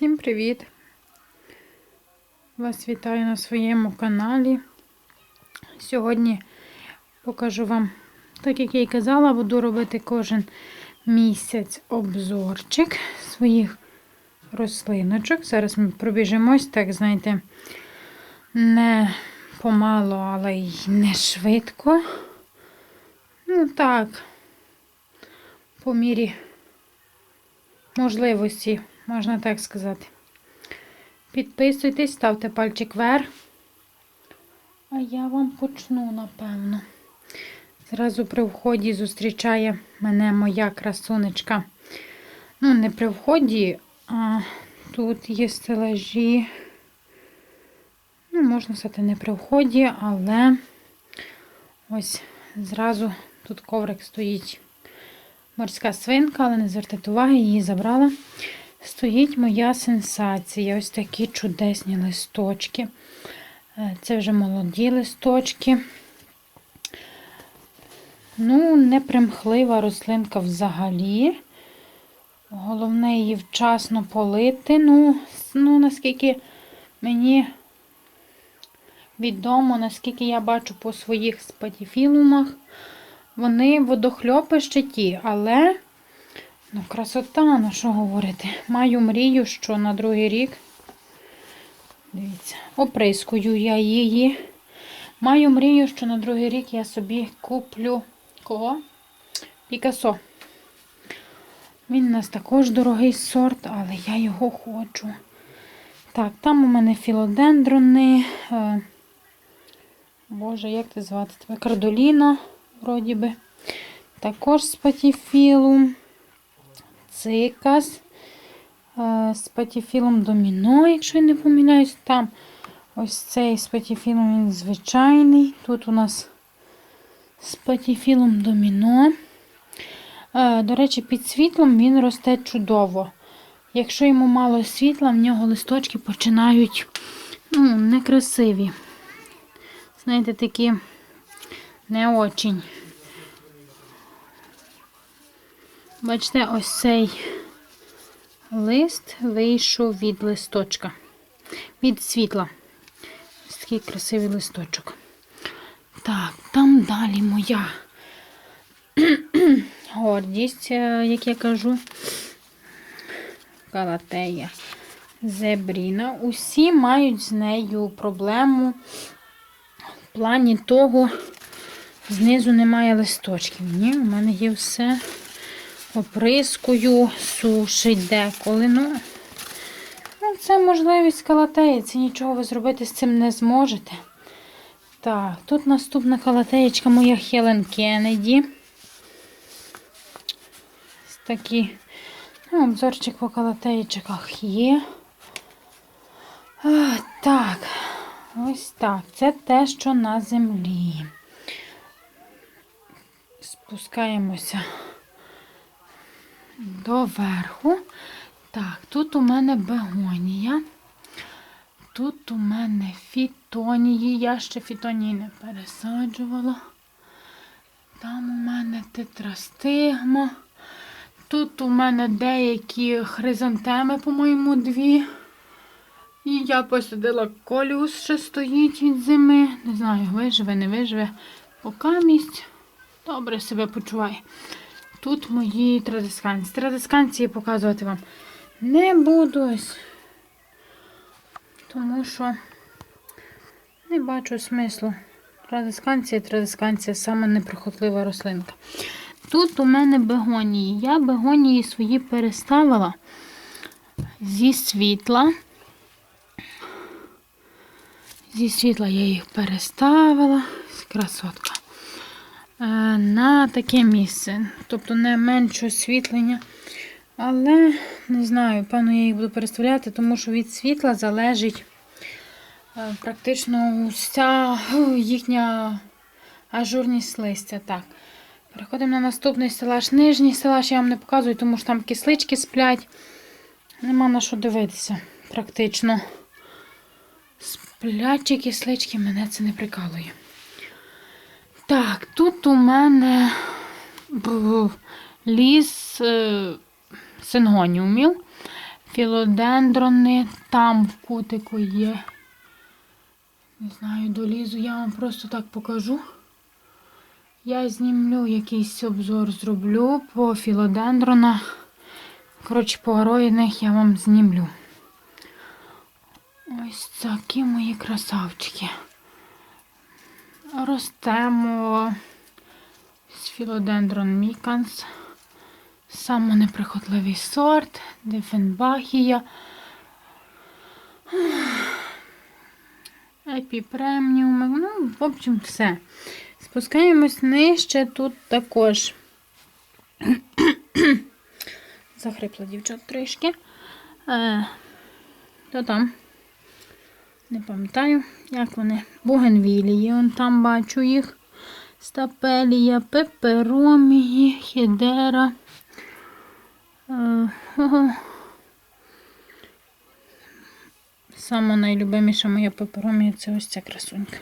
Всім привіт! Вас вітаю на своєму каналі. Сьогодні покажу вам, так як я й казала, буду робити кожен місяць обзорчик своїх рослиночок. Зараз ми пробіжимось, так, знаєте, не помало, але й не швидко. Ну так, по мірі можливості, можна так сказати. Підписуйтесь, ставте пальчик вверх. А я вам почну, напевно. Зразу при вході зустрічає мене моя красунечка. Ну, не при вході, а тут є стелажі. Ну, можна сказати, не при вході, але ось зразу тут коврик стоїть морська свинка, але не звертайте уваги, її забрала. Стоїть моя сенсація. Ось такі чудесні листочки. Е, Це вже молоді листочки. Ну, не примхлива рослинка взагалі. Головне її вчасно полити. Ну, ну наскільки мені відомо, наскільки я бачу по своїх спатіфілумах, вони водохльопи ще ті, але ну, красота, ну що говорити. Маю мрію, що на другий рік, дивіться, оприскую я її. Маю мрію, що на другий рік я собі куплю кого? Пікасо. Він у нас також дорогий сорт, але я його хочу. Так, там у мене філодендрони. е, Боже, як ти звати тебе? Кардоліна, вроді би. Також спатіфілум. Цикас. е, З патіфілом доміно, якщо я не помиляюсь, там ось цей з патіфілом він звичайний. Тут у нас з патіфілом доміно. Е, До речі, під світлом він росте чудово. Якщо йому мало світла, в нього листочки починають ну, некрасиві. Знаєте, такі не очень. Бачите, ось цей лист вийшов від листочка, від світла. Ось такий красивий листочок. Так, там далі моя гордість, е, як я кажу, калатея зебріна. Усі мають з нею проблему в плані того, знизу немає листочків. Ні, у мене є все. Оприскую, сушить деколи. Ну, це можливість калатеї. Це нічого ви зробити з цим не зможете. Так, тут наступна калатеєчка моя Хелен Кеннеді. Такі. Ну, обзорчик по калатеєчиках є. А, так, ось так. Це те, що на землі. Спускаємося доверху. Так, тут у мене бегонія. Тут у мене фітонії. Я ще фітонії не пересаджувала. Там у мене тетрастигма. Тут у мене деякі хризантеми, по-моєму, дві. І я посадила коліус, ще стоїть від зими. Не знаю, виживе, не виживе. Поки місць добре себе почуває. Тут мої традисканці. Традисканці я показувати вам не буду. Тому що не бачу смислу. Традисканція, традисканція саме неприхотлива рослинка. Тут у мене бегонії. Я бегонії свої переставила зі світла. Зі світла я їх переставила. Красотка. Е, На таке місце. Тобто не менше освітлення. Але не знаю, певно, я їх буду переставляти, тому що від світла залежить е, практично вся їхня ажурність листя. Так. Переходимо на наступний стелаж. Нижній стелаж я вам не показую, тому що там кислички сплять. Нема на що дивитися, практично. Сплячі кислички, мене це не прикалує. Так, тут у мене б- ліс е, сингоніумів. Філодендрони там в кутику є. Не знаю, долізу, я вам просто так покажу. Я знімлю якийсь обзор зроблю по філодендронах. Коротше, по ароїних я вам знімлю. Ось такі мої красавчики. Ростемо з філодендрон міканс. Саме неприхотливий сорт, Дифенбахія. Епіпремніуми. Ну, в общем, все. Спускаємось нижче тут також. Захрипла дівчат трішки. Е, то там. Не пам'ятаю, як вони. Бугенвілії. Он там бачу їх. Стапелія, пеперомії, хідера. Е. Сама найлюбиміша моя пеперомія це ось ця красунька.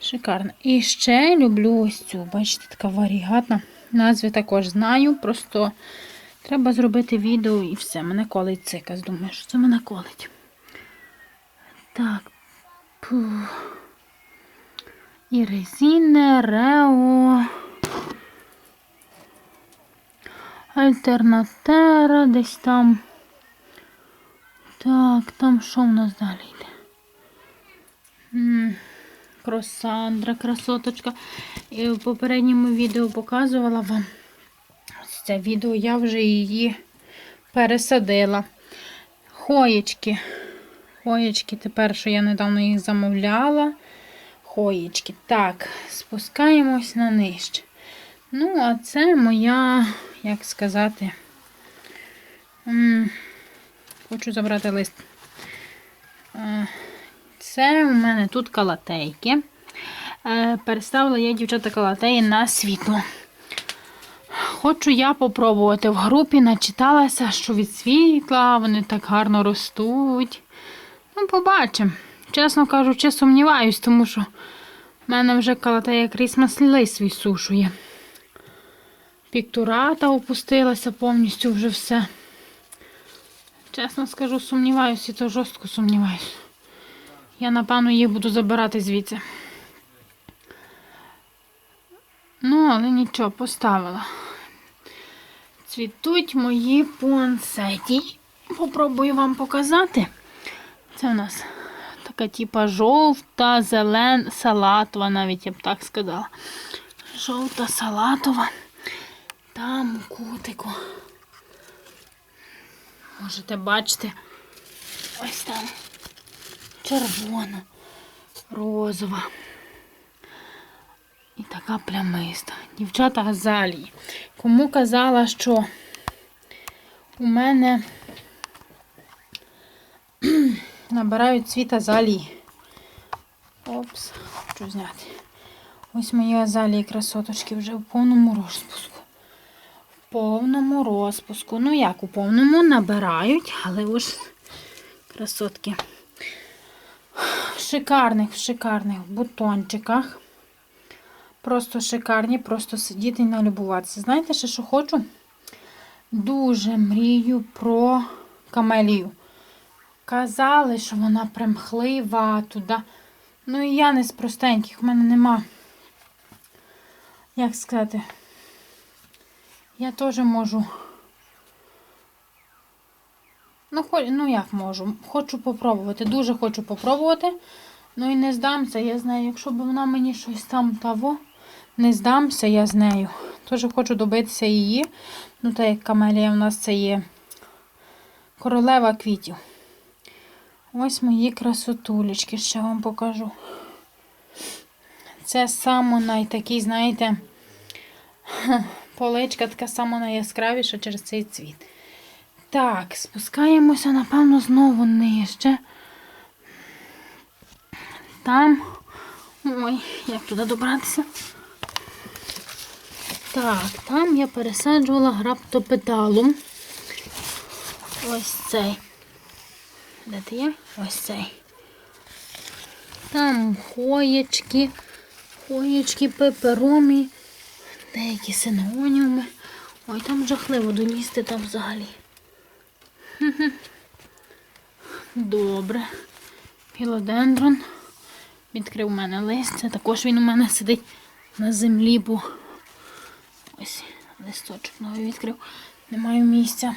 Шикарна. І ще люблю ось цю. Бачите, така варігатна. Назви також знаю. Просто треба зробити відео і все. Мене колить цикас. Думаю, що це мене колить. Так. Пух. І резине, рео. Альтернатера десь там. Так, там що в нас далі йде? М, Кросандра, красоточка. І в попередньому відео показувала вам. Ось це відео я вже її пересадила. Хоєчки. Хоєчки, тепер, що я недавно їх замовляла. Хоєчки. Так, спускаємось на нижче. Ну, а це моя, як сказати, хочу забрати лист. Е, Це у мене тут калатейки. Е, Переставила я, дівчата, калатеї на світло. Хочу я попробувати. В групі начиталася, що від світла вони так гарно ростуть. Ну, побачимо. Чесно кажучи, сумніваюсь, тому що в мене вже калатея Крісмас лис відсушує. Піктурата опустилася повністю вже все. Чесно скажу, сумніваюся, і то жорстко сумніваюся. Я, напевно, їх буду забирати звідси. Ну, але нічого, поставила. Цвітуть мої пуансеті. Попробую вам показати. Це у нас така типа жовта, зелен, салатова, навіть я б так сказала. Жовта салатова. Там у кутику. Можете бачити. Ось там червона, розова. І така плямиста. Дівчата газалії. Кому казала, що у мене набирають цвіт азалії. Опс, хочу зняти. Ось мої азалії красоточки вже в повному розпуску. В повному розпуску. Ну як у повному набирають, але ось красотки. В шикарних, в шикарних бутончиках. Просто шикарні, просто сидіти і налюбуватися. Знаєте, ще що хочу? Дуже мрію про камелію. Казали, що вона примхлива туди. Ну і я не з простеньких, в мене нема. Як сказати, я теж можу. Ну, хо... ну як можу? Хочу попробувати. Дуже хочу попробувати. Ну і не здамся, я знаю, якщо б вона мені щось там того, не здамся я з нею. Теж хочу добитися її. Ну, так як камелія в нас це є королева квітів. Ось мої красотулечки, ще вам покажу. Це саме найтакий, знаєте, поличка така сама найяскравіша через цей цвіт. Так, спускаємося, напевно, знову нижче. Там. Ой, як туди добратися? Так, там я пересаджувала граптопеталум. Ось цей. Де ти є? Ось цей. Там хоєчки, хоєчки, пеперомі, деякі синоніуми. Ой, там жахливо долізти там взагалі. Добре. Філодендрон. Відкрив у мене лист. Це також він у мене сидить на землі, бо ось листочок новий відкрив. Немає місця.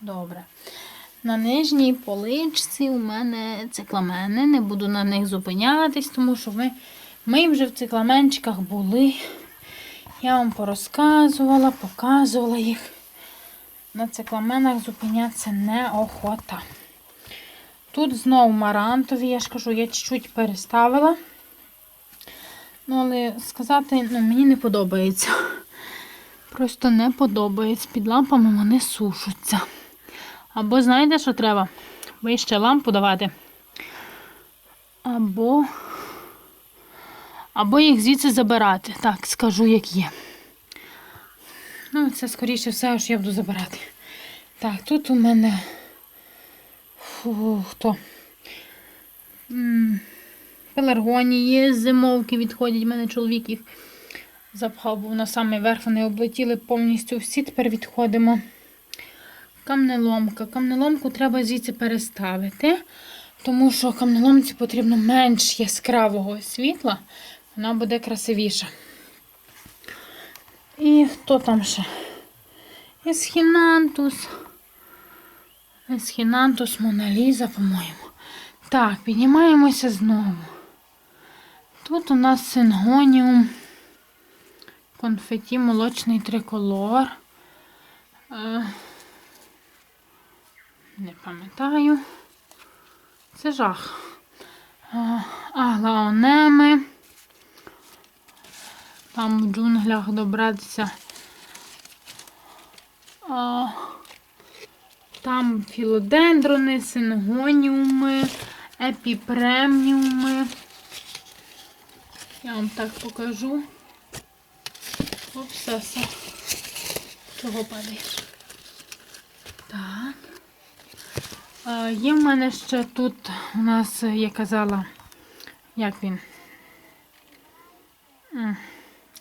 Добре. На нижній поличці у мене цикламени. Не буду на них зупинятись, тому що ми, ми вже в цикламенчиках були. Я вам порозказувала, показувала їх. На цикламенах зупинятися неохота. Тут знову марантові, я ж кажу, я чуть-чуть переставила. Ну, але сказати, ну, мені не подобається. Просто не подобається. Під лампами вони сушаться. Або знаєте, що треба? Вище лампу давати. Або. Або їх звідси забирати. Так, скажу, як є. Ну, це, скоріше все, що я буду забирати. Так, тут у мене. Фу, хто? Пеларгонії, зимовки відходять. У мене чоловік їх запхав, був на самий верх, вони облетіли повністю всі. Тепер відходимо. Камнеломка. Камнеломку треба звідси переставити, тому що камнеломці потрібно менш яскравого світла, вона буде красивіша. І хто там ще? Есхінантус. Есхінантус Моналіза, по-моєму. Так, піднімаємося знову. Тут у нас сингоніум, конфеті, молочний триколор. Не пам'ятаю. Це жах. Аглаонеми. Там в джунглях добратися. А, там філодендрони, сингоніуми, епіпремніуми. Я вам так покажу. Оп, все, все. Чого падаєш? Так. А, є в мене ще тут у нас, я казала, як він?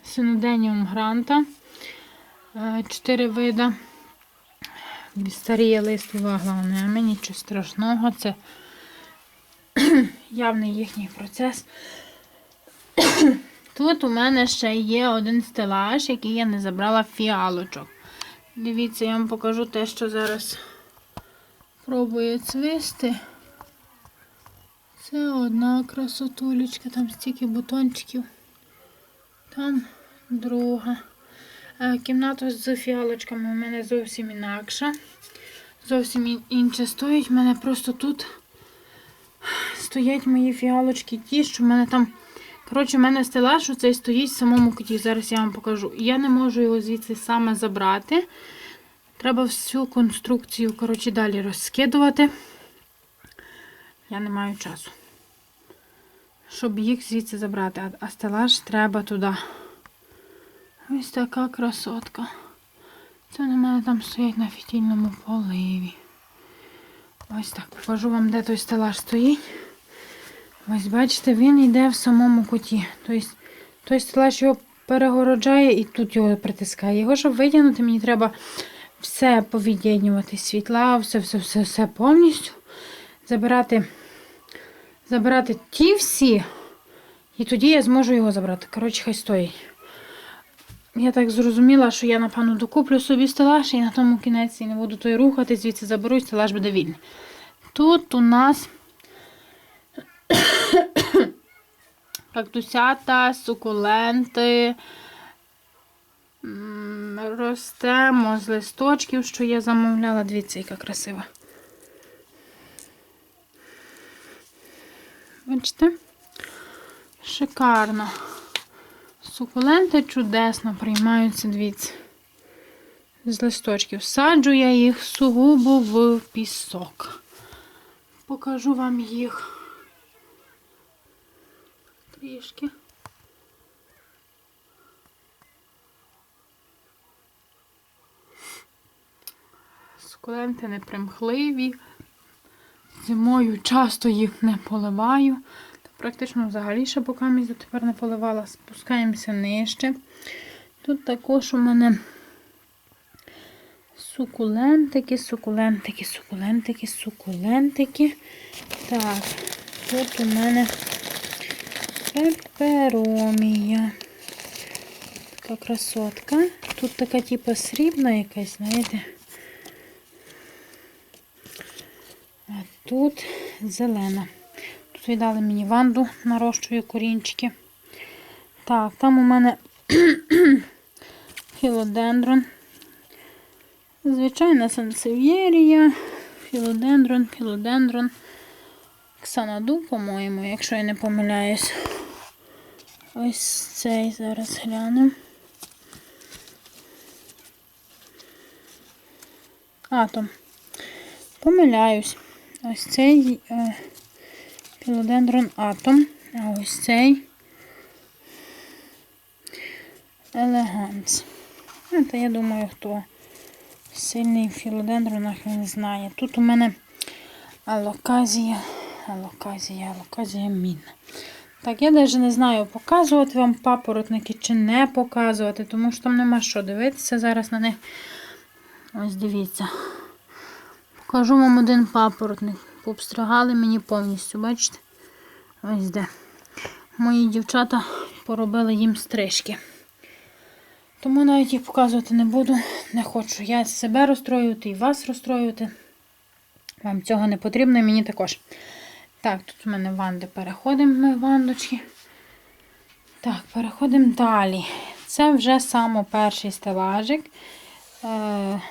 Синоденіум гранта. Е, Чотири вида. Старіє листова главне, нічого страшного. Це явний їхній процес. Тут у мене ще є один стелаж, який я не забрала фіалочок. Дивіться, я вам покажу те, що зараз пробує цвісти. Це одна красотулечка, там стільки бутончиків. Там друга. Е, Кімната з фіалочками у мене зовсім інакша. Зовсім інше стоїть. У мене просто тут стоять мої фіалочки ті, що в мене там. Коротше, в мене стелаж оцей стоїть в самому куті. Зараз я вам покажу. Я не можу його звідси саме забрати. Треба всю конструкцію, коротше, далі розкидувати. Я не маю часу. Щоб їх звідси забрати. А- стелаж треба туди. Ось така красотка. Це в мене там стоять на фітільному поливі. Ось так. Покажу вам, де той стелаж стоїть. Ось бачите, він йде в самому куті. Тобто той стелаж його перегороджає і тут його притискає. Його, щоб витягнути, мені треба все повід'єднювати. Світла, все, все, все, все повністю. Забирати, забирати ті всі. І тоді я зможу його забрати. Коротше, хай стоїть. Я так зрозуміла, що я, напевно, докуплю собі стелаж і на тому кінець не буду той рухати, звідси заберу, і стелаж буде вільний. Тут у нас кактусята, сукуленти. Ростемо з листочків, що я замовляла. Дивіться, яка красива. Бачите? Шикарно. Сукуленти чудесно приймаються, дивіться. З листочків. Саджу я їх сугубо в пісок. Покажу вам їх трішки. Сукуленти непримхливі. Зимою часто їх не поливаю. Практично взагалі ще боками дотепер не поливала. Спускаємося нижче. Тут також у мене Сукулентики, сукулентики, сукулентики, сукулентики. Так, тут у мене пеперомія. Така красотка. Тут така типу срібна якась, знаєте. А тут зелена. Тут віддали мені ванду, нарощую корінчики. Так, там у мене філодендрон. Звичайна сансев'єрія, філодендрон, філодендрон, ксанаду, по-моєму, якщо я не помиляюсь. Ось цей зараз глянемо. Атом. Помиляюсь. Ось цей е, філодендрон атом, а ось цей елеганс. Ну, Та я думаю, хто сильний в філодендронах він знає. Тут у мене алоказія, алоказія, алоказія мінна. Так, я навіть не знаю, показувати вам папоротники чи не показувати, тому що там нема що дивитися зараз на них. Ось дивіться. Покажу вам один папоротник. Пообстригали мені повністю, бачите? Ось де. Мої дівчата поробили їм стрижки. Тому навіть їх показувати не буду, не хочу. Я себе розстроювати і вас розстроювати. Вам цього не потрібно і мені також. Так, тут у мене ванди переходимо ми вандочки. Так, переходимо далі. Це вже саме перший стелажик. Е,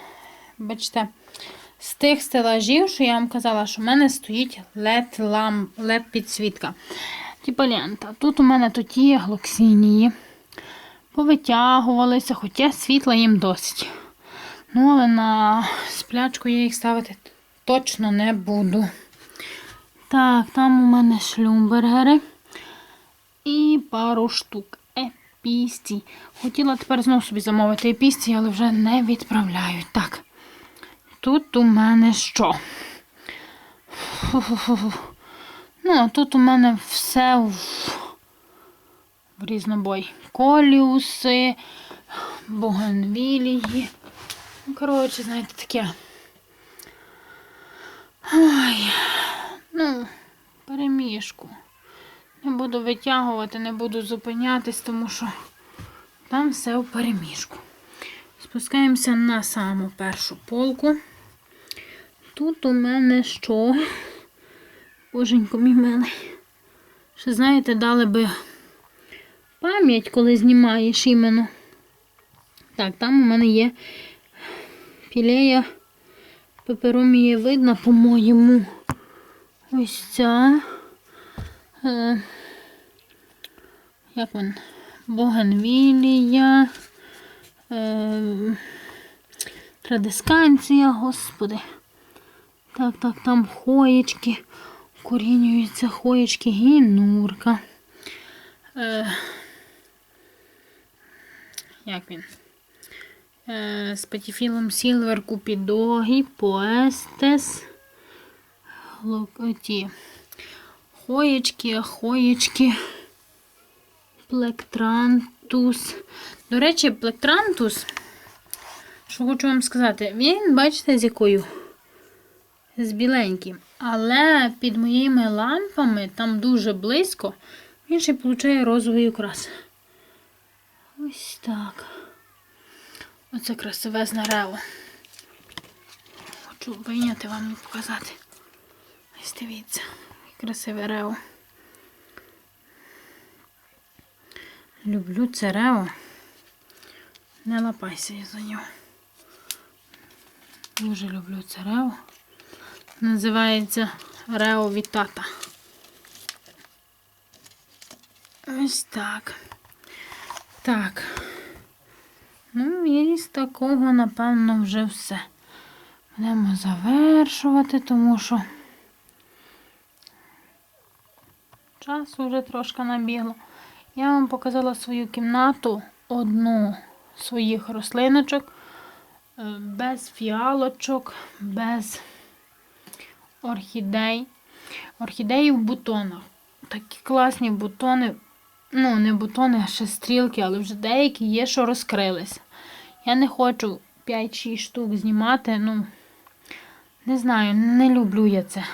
бачите, з тих стелажів, що я вам казала, що в мене стоїть LED, лам, LED підсвітка. Типа лента. Тут у мене є глоксинії. Повитягувалися, хоча світла їм досить. Ну, але на сплячку я їх ставити точно не буду. Так, там у мене шлюмбергери і пару штук епісті. Хотіла тепер знову собі замовити епісті, але вже не відправляють. Так. Тут у мене що? Фу-фу-фу. Ну, а тут у мене все в, в різнобой. Коліуси, бугенвілії. Ну, коротше, знаєте, таке. Ой, ну, перемішку. Не буду витягувати, не буду зупинятись, тому що там все в перемішку. Спускаємося на саму першу полку. Тут у мене що? Боженько мій милий. Ще, знаєте, дали би пам'ять, коли знімаєш іменно. Так, там у мене є пілея пеперомії видно, по-моєму. Ось ця. Е, як він? Богенвілія. Е, традисканція, господи. Так, так, там хоєчки. Корінюються хоєчки, гінурка. Е, як він? Е, з патіфілом Сілвер Купідогі, Поестес. Ті. Хоєчки, хоєчки. Плектрантус. До речі, плектрантус, що хочу вам сказати, він, бачите, з якою? З біленьким. Але під моїми лампами, там дуже близько, він ще получає розовий окрас. Ось так. Оце красивезне рево. Хочу вийняти вам і показати. Ось дивіться, красиве рево. Люблю це рево. Не лапайся я за нього. Дуже люблю це рево. Називається Рео Вітата. Ось так. Так. Ну, і з такого, напевно, вже все. Будемо завершувати, тому що часу вже трошки набігло. Я вам показала свою кімнату, одну своїх рослиночок, е, без фіалочок, без орхідей. Орхідеї в бутонах. Такі класні бутони. Ну, не бутони, а ще стрілки, але вже деякі є, що розкрилися. Я не хочу 5-6 штук знімати. Ну, не знаю, не люблю я це.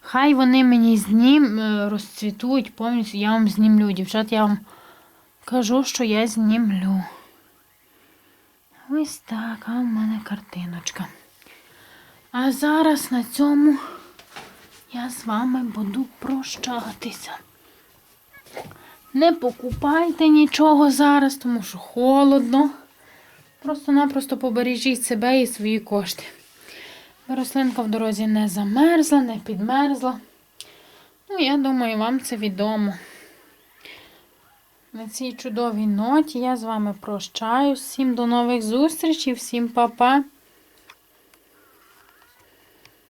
Хай вони мені знім, е, розцвітуть повністю, я вам знімлю. Дівчат, я вам кажу, що я знімлю. Ось так, а в мене картиночка. А зараз на цьому я з вами буду прощатися. Не покупайте нічого зараз, тому що холодно. Просто-напросто побережіть себе і свої кошти. Рослинка в дорозі не замерзла, не підмерзла. Ну, я думаю, вам це відомо. На цій чудовій ноті я з вами прощаюсь. Всім до нових зустрічей, всім па-па.